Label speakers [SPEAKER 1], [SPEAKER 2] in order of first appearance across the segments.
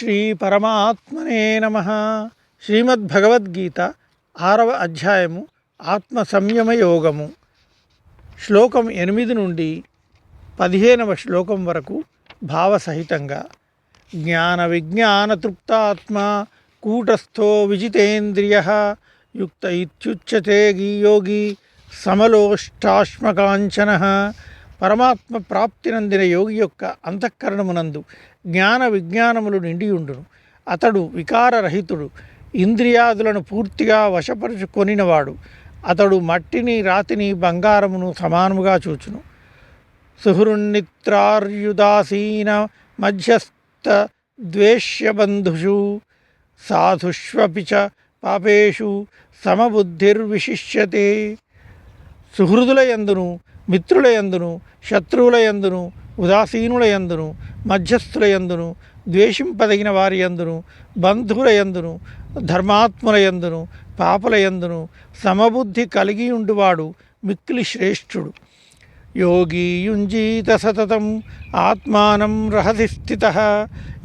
[SPEAKER 1] శ్రీ పరమాత్మనే నమ. శ్రీమద్భగవద్గీత ఆరవ అధ్యాయము ఆత్మ సంయమ యోగము శ్లోకం ఎనిమిది నుండి పదిహేనవ శ్లోకం వరకు భావసహితంగా. జ్ఞాన విజ్ఞాన తృప్తాత్మ కూటస్థో విజితేంద్రియ. యుక్త ఇత్యుచ్యతే గీయోగి సమలోష్టాశ్మకాంచన. పరమాత్మ ప్రాప్తినందిన యోగి యొక్క అంతఃకరణమునందు జ్ఞాన విజ్ఞానములు నిండియుండును. అతడు వికారరహితుడు ఇంద్రియాదులను పూర్తిగా వశపరుచుకొనినవాడు. అతడు మట్టిని రాతిని బంగారమును సమానముగా చూచును. సుహృన్నిత్రార్యుదాసీన మధ్యస్థ ద్వేష్యబంధుషు సాధుష్వపి చ పాపేషు సమబుద్ధిర్విశిష్యతే. సుహృదుల యందును మిత్రుల యందును శత్రువుల యందును ఉదాసీనుల యందును మధ్యస్థుల యందును ద్వేషింపదగిన వారి యందును బంధువుల ధర్మాత్ములయందును ధర్మాత్ముల పాపల సమబుద్ధి కలిగి ఉండువాడు మిక్కిలి శ్రేష్ఠుడు. యోగీయుంజీత సతతం ఆత్మానం రహసి స్థిత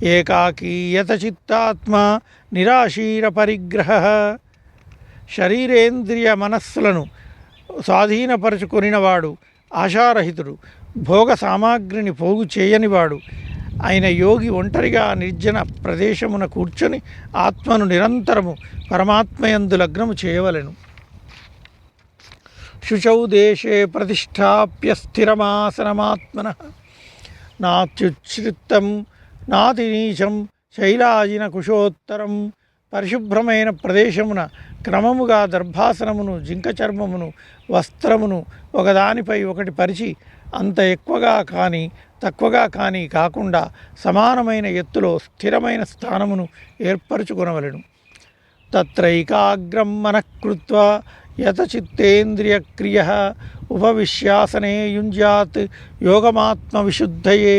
[SPEAKER 1] ఏకాకీ యతచిత్తాత్మ నిరాశీర పరిగ్రహ. శరీరేంద్రియ మనస్సులను స్వాధీనపరుచుకొనినవాడు ఆశారహితుడు. భోగ సామాగ్రిని పోగు చేయనివాడు ఆయన యోగి ఒంటరిగా నిర్జన ప్రదేశమున కూర్చొని ఆత్మను నిరంతరము పరమాత్మయందు లగ్నము చేయవలెను. శుచౌ దేశే ప్రతిష్టాప్య స్థిరమాసనమాత్మన. నాత్యుచ్ఛృత్తం నాతినీచం శైలాజిన కుశోత్తరం. పరిశుభ్రమైన ప్రదేశమున క్రమముగా దర్భాసనమును జింక చర్మమును వస్త్రమును ఒకదానిపై ఒకటి పరిచి అంత ఎక్కువగా కానీ తక్కువగా కానీ కాకుండా సమానమైన ఎత్తులో స్థిరమైన స్థానమును ఏర్పరచుకొనవలెను. తత్రైకాగ్రం మనకృత్వ యతచిత్తేంద్రియక్రియ ఉపవిశ్యాసనే యుంజాత్ యోగమాత్మ విశుద్ధయే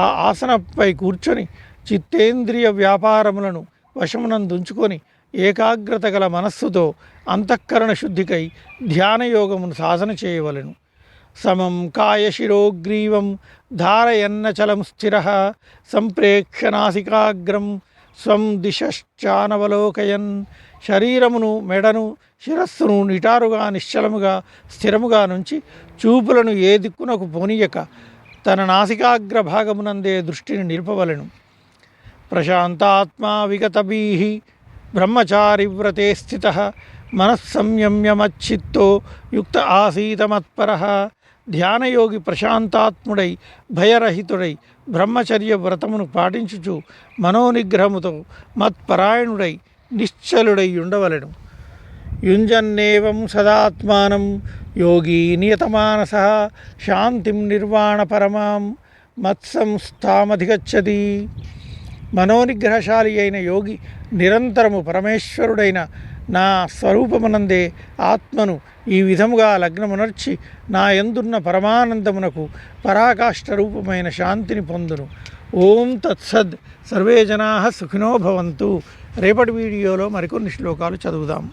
[SPEAKER 1] ఆ ఆసనపై కూర్చొని చిత్తేంద్రియ వ్యాపారములను వశమునందుంచుకొని ఏకాగ్రత గల మనస్సుతో అంతఃకరణ శుద్ధికై ధ్యానయోగమును సాధన చేయవలెను. సమం కాయశిరోగ్రీవం ధారయన్నచలం స్థిర సంప్రేక్షనాసికాగ్రం స్వం దిశశ్చానవలోకయన్ శరీరమును మెడను శిరస్సును నిటారుగా నిశ్చలముగా స్థిరముగా నుంచి చూపులను ఏ దిక్కునకు పోనీయక తన నాసికాగ్ర భాగమునందే దృష్టిని నిలుపవలను. ప్రశాంతాత్మా విగతభీ బ్రహ్మచారి వ్రతే స్థిత మనస్సంయమ్యమచ్చిత్తో యుక్త ఆసీతమత్పర ధ్యానయోగి ప్రశాంతాత్ముడై భయరహితుడై బ్రహ్మచర్య వ్రతమును పాటించుచు మనోనిగ్రహముతో మత్పరాయణుడై నిశ్చలుడై ఉండవలెను. యుంజన్నేవం సదాత్మానం యోగీ నియతమానస శాంతిం నిర్వాణపరమాం మత్సంస్థామధిగచ్చతి. మనోనిగ్రహశాలి అయిన యోగి నిరంతరము పరమేశ్వరుడైన నా స్వరూపమునందే ఆత్మను ఈ విధముగా లగ్నమునర్చి నా ఎందున్న పరమానందమునకు పరాకాష్ట రూపమైన శాంతిని పొందును. ఓం తత్సద్. సర్వే జనా సుఖినో భవంతు. రేపటి వీడియోలో మరికొన్ని శ్లోకాలు చదువుదాం.